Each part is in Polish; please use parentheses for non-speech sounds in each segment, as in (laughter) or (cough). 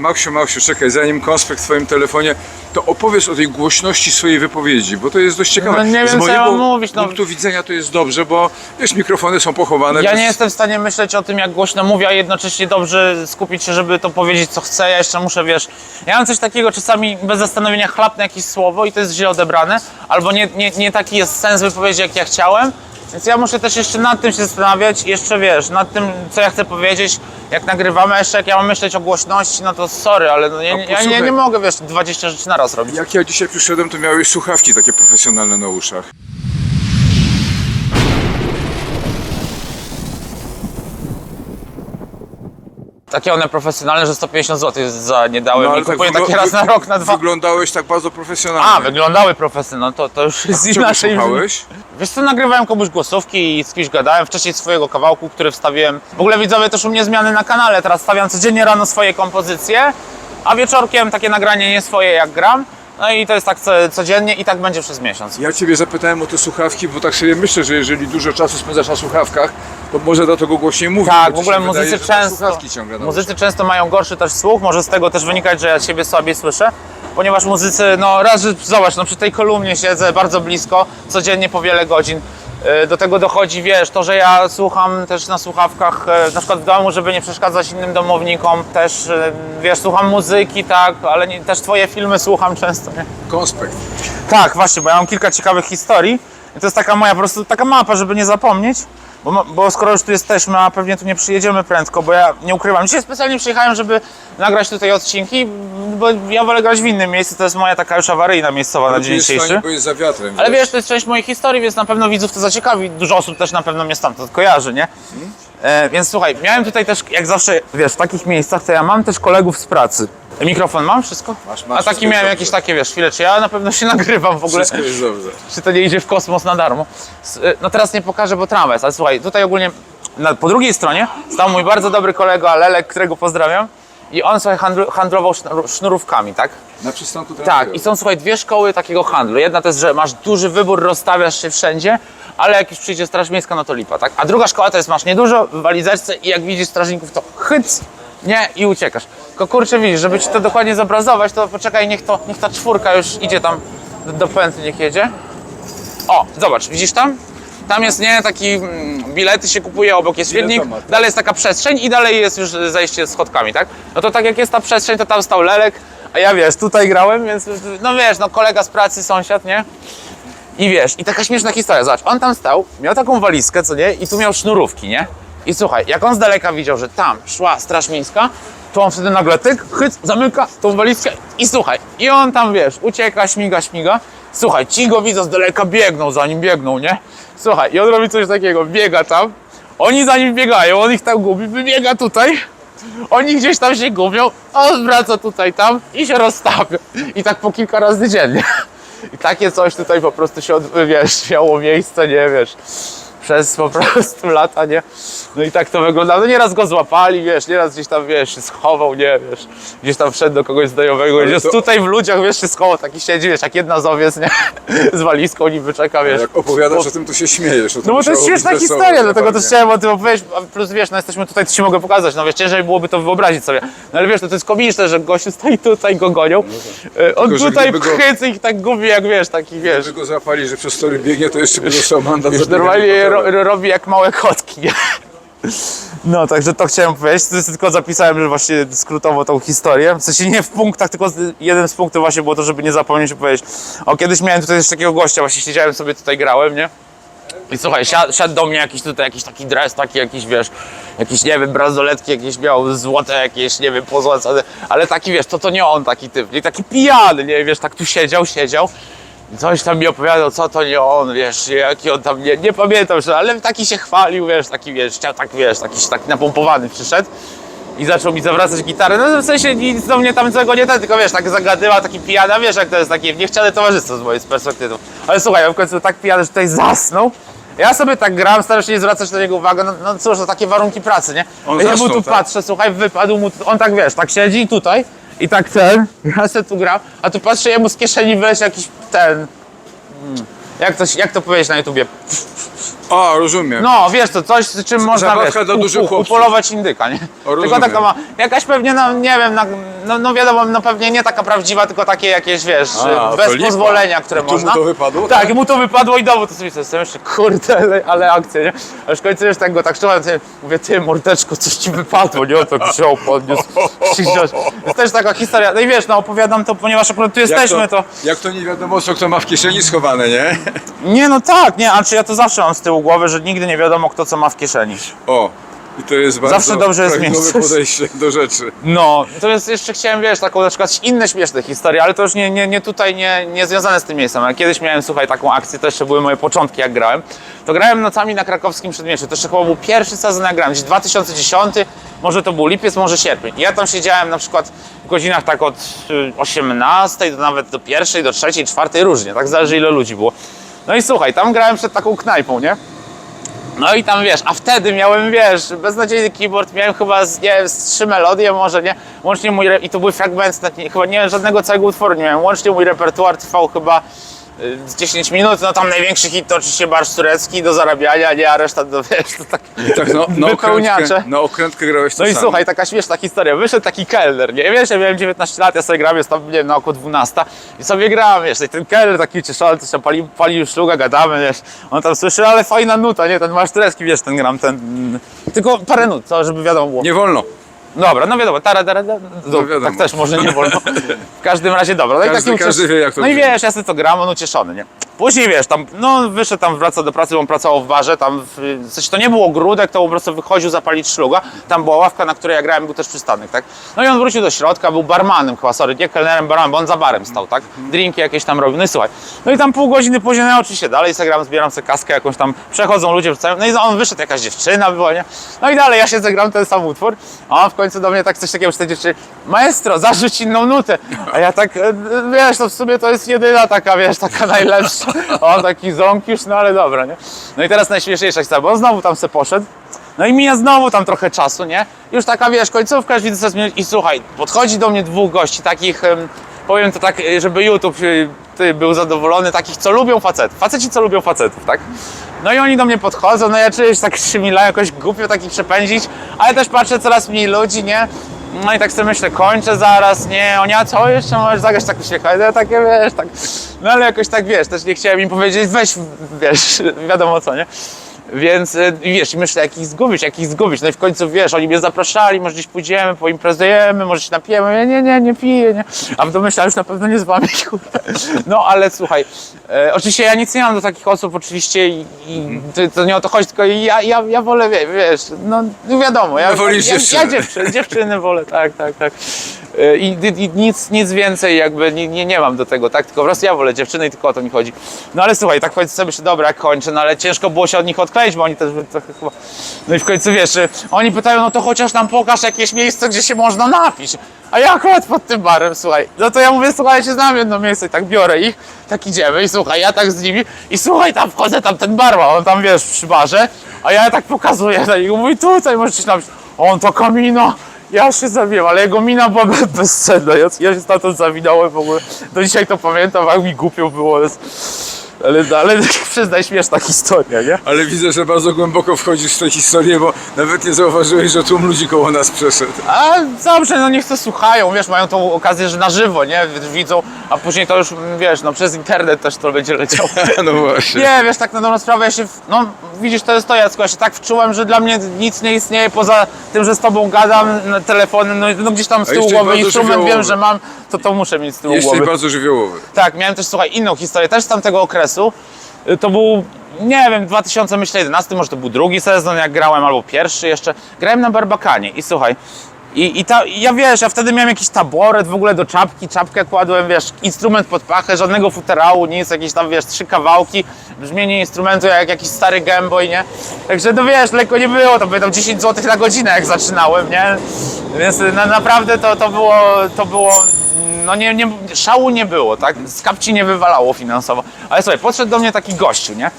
Maksiu, Maksiu, czekaj, zanim konspekt w twoim telefonie, to opowiesz o tej głośności swojej wypowiedzi, bo to jest dość ciekawe. No nie Z wiem, co ja mojego mam mówić, no. punktu widzenia to jest dobrze, bo wiesz, mikrofony są pochowane. Ja nie jestem w stanie myśleć o tym, jak głośno mówię, a jednocześnie dobrze skupić się, żeby to powiedzieć, co chcę. Ja jeszcze muszę, wiesz, ja mam coś takiego, czasami bez zastanowienia chlapnę jakieś słowo i to jest źle odebrane, albo nie, nie, nie taki jest sens wypowiedzi, jak ja chciałem. Więc ja muszę też jeszcze nad tym się zastanawiać, jeszcze wiesz, nad tym, co ja chcę powiedzieć, jak nagrywamy, jeszcze jak ja mam myśleć o głośności, no to sorry, ale no, ja, A ja, posłuchaj. nie mogę, wiesz, 20 rzeczy naraz robić. Jak ja dzisiaj przyszedłem, to miałeś słuchawki takie profesjonalne na uszach. Takie one profesjonalne, że 150 zł za nie dałem No, i kupuję wygl- takie raz na rok, na dwa. Wyglądałeś tak bardzo profesjonalnie. A, wyglądały profesjonalnie, no to, to już jest inaczej. słuchałeś? Wiesz co, nagrywałem komuś głosówki i z kimś gadałem, wcześniej swojego kawałku, który wstawiłem. W ogóle widzowie też u mnie zmiany na kanale, teraz stawiam codziennie rano swoje kompozycje, a wieczorkiem takie nagranie nie swoje jak gram. No i to jest tak co, codziennie i tak będzie przez miesiąc. Ja Ciebie zapytałem o te słuchawki, bo tak sobie myślę, że jeżeli dużo czasu spędzasz na słuchawkach, to może dlatego głośniej mówisz. Tak, w ogóle wydaje, muzycy masz często, muzycy często mają gorszy też słuch, może z tego też wynikać, że ja siebie słabiej słyszę, ponieważ muzycy, no raz, że zobacz, no przy tej kolumnie siedzę bardzo blisko, codziennie po wiele godzin. Yy, Do tego dochodzi, wiesz, to, że ja słucham też na słuchawkach, yy, na przykład w domu, żeby nie przeszkadzać innym domownikom, też, yy, wiesz, słucham muzyki, tak, ale nie, też twoje filmy słucham często, nie? Konspekt. Tak, właśnie, bo ja mam kilka ciekawych historii. I to jest taka moja po prostu taka mapa, żeby nie zapomnieć. Bo, bo skoro już tu jesteśmy, a pewnie tu nie przyjedziemy prędko, bo ja nie ukrywam. Dzisiaj specjalnie przyjechałem, żeby nagrać tutaj odcinki, bo ja wolę grać w innym miejscu. To jest moja taka już awaryjna miejscowa na Ale tu dzień dzisiejszy. fajnie, bo jest za wiatrem. Ale wiesz, to jest część mojej historii, więc na pewno widzów to zaciekawi. Dużo osób też na pewno mnie stamtąd kojarzy, nie? E, więc słuchaj, miałem tutaj też, jak zawsze, wiesz, w takich miejscach, to ja mam też kolegów z pracy. Mikrofon mam? Wszystko? Masz, masz, A taki miałem jest jakieś dobrze. takie, wiesz, chwilę, czy ja na pewno się (laughs) nagrywam w ogóle. Wszystko jest dobrze. Czy to nie idzie w kosmos na darmo? Y, No teraz nie pokażę, bo tramwaj, ale słuchaj, tutaj ogólnie na, po drugiej stronie stał mój bardzo dobry kolega Lelek, którego pozdrawiam. I on sobie handlu, handlował sznur- sznurówkami, tak? Na przystanku Tak, i są słuchaj dwie szkoły takiego handlu. Jedna to jest, że masz duży wybór, rozstawiasz się wszędzie, ale jak już przyjdzie straż miejska, no to lipa, tak? A druga szkoła to jest, masz niedużo w walizeczce i jak widzisz strażników, to chyc, nie, i uciekasz. Tylko kurczę, widzisz, żeby ci to dokładnie zobrazować, to poczekaj, niech, to, niech ta czwórka już idzie tam do, do pętli, niech jedzie. O, zobacz, widzisz tam? Tam jest, nie, taki mm, bilety się kupuje, obok jest Biletomat, tak. dalej jest taka przestrzeń i dalej jest już zejście schodkami, tak? No to tak jak jest ta przestrzeń, to tam stał Lelek, a ja wiesz, tutaj grałem, więc no wiesz, no kolega z pracy, sąsiad, nie? I wiesz, i taka śmieszna historia, zobacz, on tam stał, miał taką walizkę, co nie, i tu miał sznurówki, nie? I słuchaj, jak on z daleka widział, że tam szła straż miejska, to on wtedy nagle tyk, chyc, zamyka tą walizkę i słuchaj, i on tam, wiesz, ucieka, śmiga, śmiga. Słuchaj, ci go widzą z daleka, biegną za nim, biegną, nie? Słuchaj, i on robi coś takiego, biega tam, oni za nim biegają, on ich tam gubi, wybiega tutaj, oni gdzieś tam się gubią, on wraca tutaj, tam i się rozstawia. I tak po kilka razy dziennie. (laughs) I takie coś tutaj po prostu się, wiesz, miało miejsce, nie wiesz, przez po prostu lata, nie? No i tak to wyglądało. No nieraz go złapali, wiesz, nieraz gdzieś tam, wiesz, się schował, nie, wiesz, gdzieś tam wszedł do kogoś znajomego, jest to- tutaj w ludziach, wiesz, się schował, taki siedzi, wiesz, jak jedna z owiec, nie? (laughs) Z walizką niby czeka, wiesz. Jak opowiadasz o tym, to się śmiejesz. No bo to jest śmieszna historia, dlatego też chciałem o tym opowiedzieć, plus wiesz, no jesteśmy tutaj, to ci mogę pokazać, no wiesz, ciężej byłoby to wyobrazić sobie. No ale wiesz, no to jest komiczne, że gościu stoi tutaj, go gonią, E, on Tylko, tutaj gdyby go- pchycy ich tak gubi, jak wiesz, taki wiesz. Gdyby go złapali, że przez tory biegnie, to jeszcze by dostał mandat Wiesz, normalnie ro, robi jak małe kotki. No, także to chciałem powiedzieć. Tylko zapisałem, że właśnie skrótowo tą historię. W sensie nie w punktach, tylko jeden z punktów właśnie było to, żeby nie zapomnieć powiedzieć. O, kiedyś miałem tutaj też takiego gościa, właśnie siedziałem sobie tutaj, grałem, nie? I słuchaj, siadł, siadł do mnie jakiś tutaj, jakiś taki dres, taki jakiś, wiesz, jakiś, nie wiem, bransoletki jakieś miał, złote jakieś, nie wiem, pozłacane, ale taki, wiesz, to to nie on taki typ, nie, taki pijany, nie, wiesz, tak tu siedział, siedział coś tam mi opowiadał, co to nie on, wiesz, jaki on tam, nie, nie pamiętam, że, ale taki się chwalił, wiesz, taki, wiesz, chciał tak, wiesz, taki, taki napompowany przyszedł i zaczął mi zawracać gitarę, no w sensie nic do mnie tam złego nie ten, tylko wiesz, tak zagadywał, taki pijany, a wiesz jak to jest takie niechciane towarzystwo z mojej perspektywy. Ale słuchaj, on w końcu tak pijany, że tutaj zasnął. Ja sobie tak gram, staram się nie zwracać na niego uwagi, no, no cóż, to takie warunki pracy, nie? On ja mu tu tak? patrzę, słuchaj, wypadł mu, on tak wiesz, tak siedzi tutaj i tak ten, ja sobie tu gram, a tu patrzę, jemu z kieszeni wyleci jakiś ten, mm, jak to, jak to powiedzieć na YouTubie? A, rozumiem. No, wiesz to, coś z czym można, zabawka wiesz, dla u- dużych u- chłopców. upolować indyka, nie? Tylko rozumiem. taka ma, jakaś pewnie, no nie wiem, na, no, no wiadomo, no pewnie nie taka prawdziwa, tylko takie jakieś, wiesz, A, to bez lipa. pozwolenia, które I tu mu można. to wypadło, Tak, tak? mu to wypadło i dowód, to sobie sobie myślę, kurde, ale, ale akcja, nie? Aż w końcu już tak go tak trzymałem, sobie mówię, ty mordeczko, coś ci wypadło, nie? On tak wziął, podniósł, ściśniąć. Jest też taka historia, no i wiesz, no opowiadam to, ponieważ akurat tu jesteśmy, to... Jak to nie wiadomo, co kto ma w kieszeni schowane, nie? Nie, no tak, nie, a czy ja to zawsze mam z tyłu głowy, że nigdy nie wiadomo, kto co ma w kieszeni. O, i to jest bardzo Zawsze dobrze jest mieć coś. podejście do rzeczy. No, to jest jeszcze chciałem, wiesz, taką na przykład inne śmieszne historie, ale to już nie, nie, nie tutaj, nie, nie związane z tym miejscem. Ale kiedyś miałem, słuchaj, taką akcję, to jeszcze były moje początki, jak grałem. To grałem nocami na krakowskim przedmieściu. To jeszcze chyba był pierwszy sezon, jak grałem, gdzieś 2010, może to był lipiec, może sierpień. I ja tam siedziałem na przykład w godzinach tak od y, 18 do nawet do pierwszej, do trzeciej, czwartej, różnie, tak zależy ile ludzi było. No i słuchaj, tam grałem przed taką knajpą, nie? No i tam wiesz, a wtedy miałem, wiesz, beznadziejny keyboard, miałem chyba, z, nie wiem, z trzy melodie może, nie? Łącznie mój, i to były fragmenty, chyba nie żadnego całego utworu nie miałem. Łącznie mój repertuar trwał chyba z 10 minut, no tam największy hit to oczywiście Barsz Turecki do zarabiania, nie, a reszta, to wiesz, to tak Tak, no, na, wypełniacze. okrętkę, na okrętkę grałeś to No i sam. słuchaj, taka śmieszna historia. Wyszedł taki kelner, nie wiesz, ja miałem 19 lat, ja sobie grałem, jest tam, nie wiem, na około 12 i sobie grałem, wiesz, i ten kelner taki cieszony, to się pali, palił szluga, gadamy, wiesz, on tam słyszy, ale fajna nuta, nie, ten masz turecki, wiesz, ten gram, ten, tylko parę nut, co, żeby wiadomo było. Nie wolno. Dobra, no wiadomo, tara, tara, tara, no, wiadomo. tak też może nie wolno. W każdym razie dobra. No i Każdy- taki każdy wie, jak to No i brzmi. wiesz, ja sobie to gram, on ucieszony, nie? Później wiesz, tam, no wyszedł tam, wraca do pracy, bo on pracował w barze, tam, w, coś to nie było ogródek, to po prostu wychodził zapalić szluga, tam była ławka, na której ja grałem, był też przystanek, tak? No i on wrócił do środka, był barmanem chyba, sorry, nie kelnerem, barmanem, bo on za barem stał, tak? Drinki jakieś tam robił, no i słuchaj. No i tam pół godziny później, no oczywiście dalej sobie gram, zbieram sobie kaskę jakąś tam, przechodzą ludzie, wracają, no i on wyszedł, jakaś dziewczyna była, nie? No i dalej ja siedzę, gram ten sam utwór, a on w końcu do mnie tak coś takiego, że dziewczyny, maestro, zarzuć inną nutę, a ja tak, e, wiesz, to w sumie to jest jedyna taka, wiesz, taka najlepsza, (laughs) on taki ząk już, no ale dobra, nie? No i teraz najśmieszniejsza historia, bo on znowu tam se poszedł, no i mija znowu tam trochę czasu, nie? Już taka, wiesz, końcówka, już widzę co zmienić i słuchaj, podchodzi do mnie dwóch gości, takich, em, powiem to tak, e, żeby YouTube e, był zadowolony, takich, co lubią facetów, faceci, co lubią facetów, tak? No i oni do mnie podchodzą, no ja czuję się tak szymilają, jakoś głupio takich przepędzić, ale też patrzę coraz mniej ludzi, nie? No i tak sobie myślę, kończę zaraz, nie, a co jeszcze możesz zagrać tak uśmiechać, no takie, wiesz, tak, no ale jakoś tak, wiesz, też nie chciałem im powiedzieć, weź, wiesz, wiadomo co, nie? Więc i wiesz, myślę, jak ich zgubić, jak ich zgubić. No i w końcu wiesz, oni mnie zapraszali, może gdzieś pójdziemy, poimprezujemy, może się napijemy. Ja nie, nie, nie piję, nie. A w domyśle już na pewno nie z wami, kurde. No ale słuchaj, e, oczywiście ja nic nie mam do takich osób, oczywiście i, i to, to nie o to chodzi, tylko ja, ja, ja wolę, wie- wiesz, no, no wiadomo, ja, No wolisz ja, ja, dziewczyny. ja dziewczyny, dziewczyny wolę, tak, tak, tak. E, I, i, nic, nic więcej jakby nie, nie, nie mam do tego, tak, tylko po prostu ja wolę dziewczyny i tylko o to mi chodzi. No ale słuchaj, tak powiedz sobie, myślę, dobra, jak kończę, no ale ciężko było się od nich odkleić, bo oni też byli trochę chyba... No i w końcu wiesz, e, oni pytają, no to chociaż nam pokaż jakieś miejsce, gdzie się można napić. A ja akurat pod tym barem, słuchaj, no to ja mówię, słuchajcie, znam jedno miejsce i tak biorę ich, tak idziemy i słuchaj, ja tak z nimi i słuchaj, tam wchodzę, tam ten bar ma, on tam, wiesz, przy barze, a ja tak pokazuję na niego, mówię, tutaj możecie się napić. On to kamino, ja się zabiłem, ale jego mina była be- bezcenna. Ja, ja się stamtąd zawinąłem w ogóle. Do dzisiaj to pamiętam, jak mi głupio było. Ale, ale (laughs) przyznaj, śmieszna historia, nie? Ale widzę, że bardzo głęboko wchodzisz w tę historię, bo nawet nie zauważyłeś, że tłum ludzi koło nas przeszedł. A dobrze, no niech to słuchają, wiesz, mają tą okazję, że na żywo, nie? Widzą, a później to już, wiesz, no przez internet też to będzie leciało. (laughs) No właśnie. Nie, wiesz, tak na dobrą sprawę, ja się, no widzisz, to jest to, Jacku, ja się tak wczułem, że dla mnie nic nie istnieje poza tym, że z tobą gadam na telefonem, no, no gdzieś tam z tyłu głowy instrument wiem, że mam, to to muszę mieć z tyłu Jeszcze głowy. bardzo żywiołowy. Tak, miałem też, słuchaj, inną historię, też z tamtego okresu. Y, To był, nie wiem, 2000, myślę, 11, może to był drugi sezon, jak grałem, albo pierwszy jeszcze. Grałem na Barbakanie i słuchaj, i, i ta, ja wiesz, ja wtedy miałem jakiś taboret w ogóle do czapki, czapkę kładłem, wiesz, instrument pod pachę, żadnego futerału, nic, jakieś tam, wiesz, trzy kawałki, brzmienie instrumentu jak jakiś stary Gameboy, nie? Także no wiesz, lekko nie było, to pamiętam 10 zł na godzinę jak zaczynałem, nie? Więc na, naprawdę to, to było, to było no nie, nie, szału nie było, tak? Z kapci nie wywalało finansowo. Ale słuchaj, podszedł do mnie taki gościu, nie?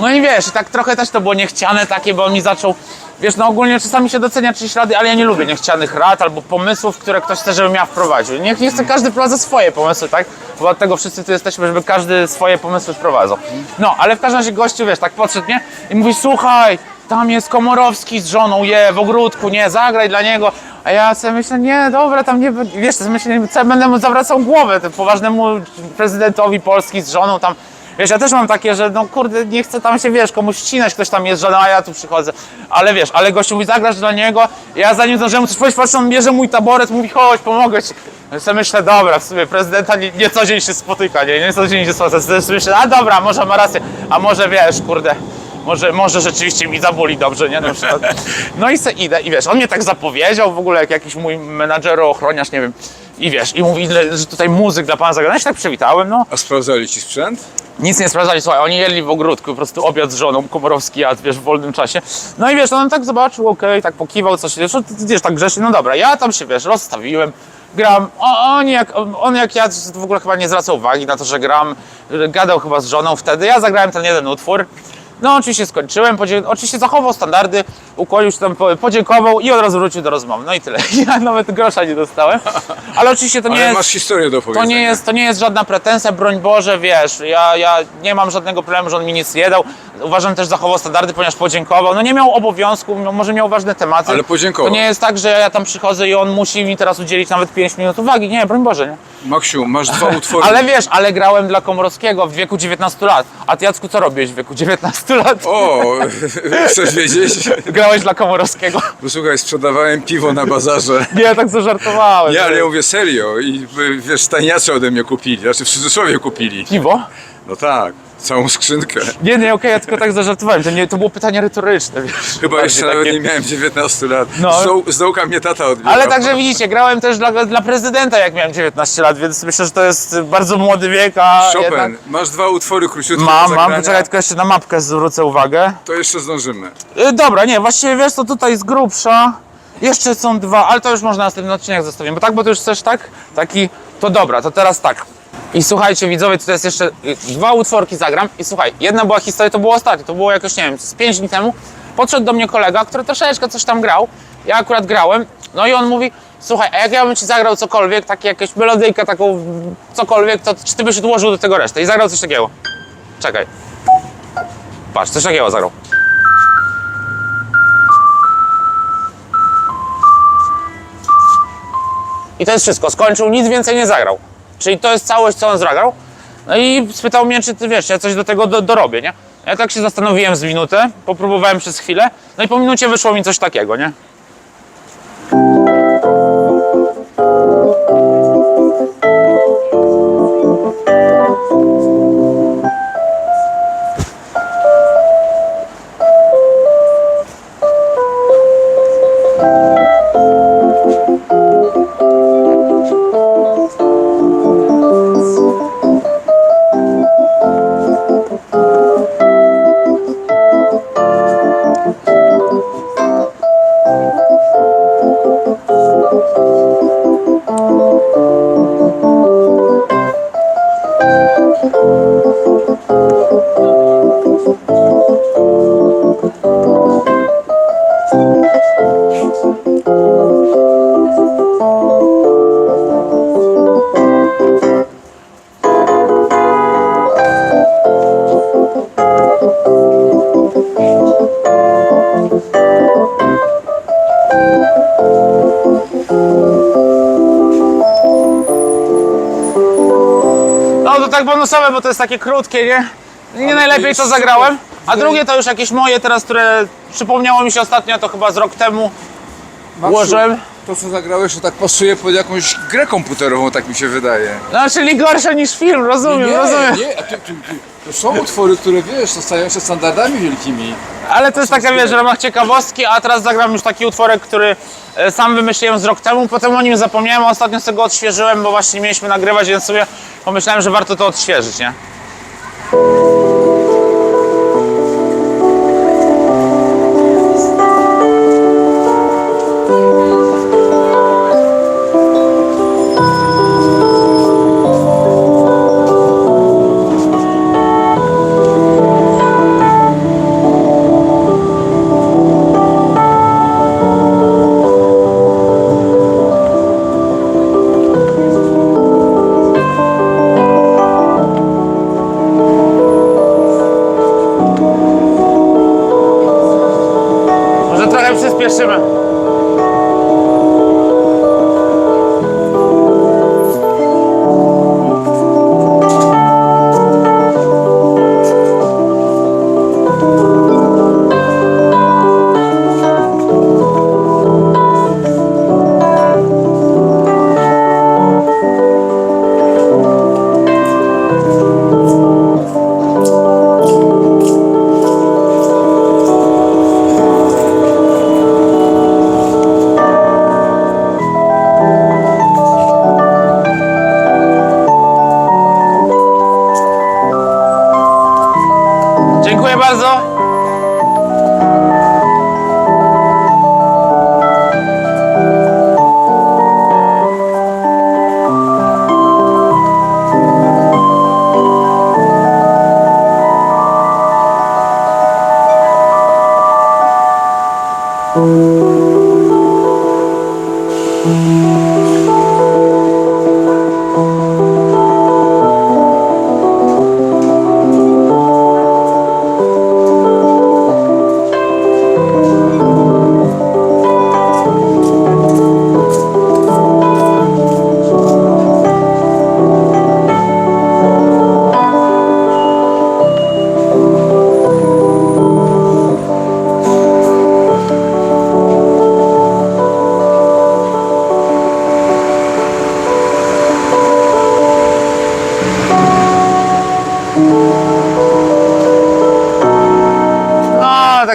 No i wiesz, i tak trochę też to było niechciane takie, bo on mi zaczął, Wiesz, no ogólnie czasami się docenia czyjeś rady, ale ja nie lubię niechcianych rad albo pomysłów, które ktoś chce, żebym ja wprowadził. Niech, niech chce każdy wprowadza swoje pomysły, tak? Bo od tego wszyscy tu jesteśmy, żeby każdy swoje pomysły wprowadzał. No, ale w każdym razie gościu, wiesz, tak podszedł mnie i mówi, słuchaj, tam jest Komorowski z żoną, je, w ogródku, nie, zagraj dla niego. A ja sobie myślę, nie, dobra, tam nie, wiesz, sobie myślę, co, będę mu zawracał głowę tym poważnemu prezydentowi Polski z żoną tam. Wiesz, ja też mam takie, że no kurde, nie chcę tam się, wiesz, komuś ścinać, ktoś tam jest żoną, a ja tu przychodzę. Ale wiesz, ale gościu mówi, zagrasz dla niego, ja zanim zdążyłem coś powiedzieć, patrzę, on bierze mój taboret, mówi, chodź, pomogę ci. Ja sobie myślę, dobra, w sumie prezydenta nie, nie co dzień się spotyka, nie, nie co dzień się spotyka. Sobie myślę, a dobra, może ma rację, a może wiesz, kurde, może, może rzeczywiście mi zaboli dobrze, nie? Na przykład. No i se idę i wiesz, on mnie tak zapowiedział w ogóle, jak jakiś mój menadżer, ochroniarz, nie wiem. I wiesz, i mówi, że tutaj muzyk dla pana zagrania. Ja się tak przywitałem, no. A sprawdzali ci sprzęt? Nic nie sprawdzali, słuchaj, oni jedli w ogródku, po prostu obiad z żoną, Komorowski jadł, wiesz, w wolnym czasie. No i wiesz, on tak zobaczył, okej, tak pokiwał, coś, wiesz, wiesz, tak grzecznie, no dobra, ja tam się, wiesz, rozstawiłem, gram, on, jak, on jak ja w ogóle chyba nie zwracał uwagi na to, że gram, gadał chyba z żoną wtedy, ja zagrałem ten jeden utwór, no oczywiście skończyłem, oczywiście zachował standardy, ukłonił się tam, po- podziękował i od razu wrócił do rozmowy, no i tyle. (laughs) Ja nawet grosza nie dostałem, ale oczywiście to nie Ale jest... masz historię do To opowiedzenia. nie, jest, to nie jest żadna pretensja, broń Boże, wiesz, ja, ja nie mam żadnego problemu, że on mi nic nie dał. Uważam też, zachował standardy, ponieważ podziękował. No nie miał obowiązku, no może miał ważne tematy. Ale podziękował. To nie jest tak, że ja tam przychodzę i on musi mi teraz udzielić nawet 5 minut uwagi. Nie, broń Boże, nie. Maksiu, masz dwa (laughs) utwory. Ale wiesz, ale grałem dla Komorowskiego w wieku 19 lat. A ty, Jacku, co robiłeś w wieku 19 lat? O, (laughs) chcesz wiedzieć? (laughs) Grałeś dla Komorowskiego? Bo słuchaj, sprzedawałem piwo na bazarze. Nie, tak zażartowałem. Nie, ale ja mówię serio i y, wiesz, tajniacy ode mnie kupili, znaczy w cudzysłowie kupili. Piwo? No tak, całą skrzynkę. Nie, nie, okej, ja tylko tak zażartowałem. To, nie, to było pytanie retoryczne, wiesz. Chyba Bardziej jeszcze nawet takie- nie miałem 19 lat. No. Z, doł, z dołka mnie tata odbierał. Ale także widzicie, grałem też dla, dla prezydenta jak miałem 19 lat, więc myślę, że to jest bardzo młody wiek, a Chopin, jednak... masz dwa utwory króciutkie do Mam, mam, zagrania. poczekaj, tylko jeszcze na mapkę zwrócę uwagę. To jeszcze zdążymy. Y, dobra, nie, właściwie wiesz co, tutaj z grubsza. Jeszcze są dwa, ale to już można następny odcinek zostawić, bo tak, bo to już chcesz tak, taki, to dobra, to teraz tak. I słuchajcie widzowie, tutaj jest jeszcze y, dwa utworki zagram i słuchaj, jedna była historia, to było ostatnie, to było jakoś, nie wiem, z 5 dni temu. Podszedł do mnie kolega, który troszeczkę coś tam grał, ja akurat grałem, no i on mówi, słuchaj, a jak ja bym ci zagrał cokolwiek, takie jakieś melodyjkę taką, cokolwiek, to czy ty byś odłożył do tego resztę? I zagrał coś takiego. Czekaj. Patrz, coś takiego zagrał. I to jest wszystko. Skończył, nic więcej nie zagrał. Czyli to jest całość, co on zagrał. No i spytał mnie, czy ty wiesz, ja coś do tego do, dorobię, nie? Ja tak się zastanowiłem z minutę, popróbowałem przez chwilę, no i po minucie wyszło mi coś takiego, nie? Bonusowe, bo to jest takie krótkie, nie? Nie najlepiej to zagrałem. A drugie to już jakieś moje teraz, które przypomniało mi się ostatnio, to chyba z rok temu Maksiu, ułożyłem. To co zagrałeś, to tak pasuje pod jakąś grę komputerową, tak mi się wydaje. No, czyli gorsze niż film, rozumiem, rozumiem. nie, a ty, ty, ty, to są utwory, które wiesz, stają się standardami wielkimi. Ale to jest taka, wiesz, w ramach ciekawostki, a teraz zagram już taki utworek, który e, sam wymyśliłem z rok temu, potem o nim zapomniałem, a ostatnio sobie go odświeżyłem, bo właśnie mieliśmy nagrywać, więc sobie pomyślałem, że warto to odświeżyć, nie? Dziękuję bardzo.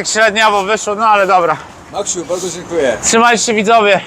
Średniawo wyszło, no ale dobra. Maksiu, bardzo dziękuję. Trzymajcie się widzowie.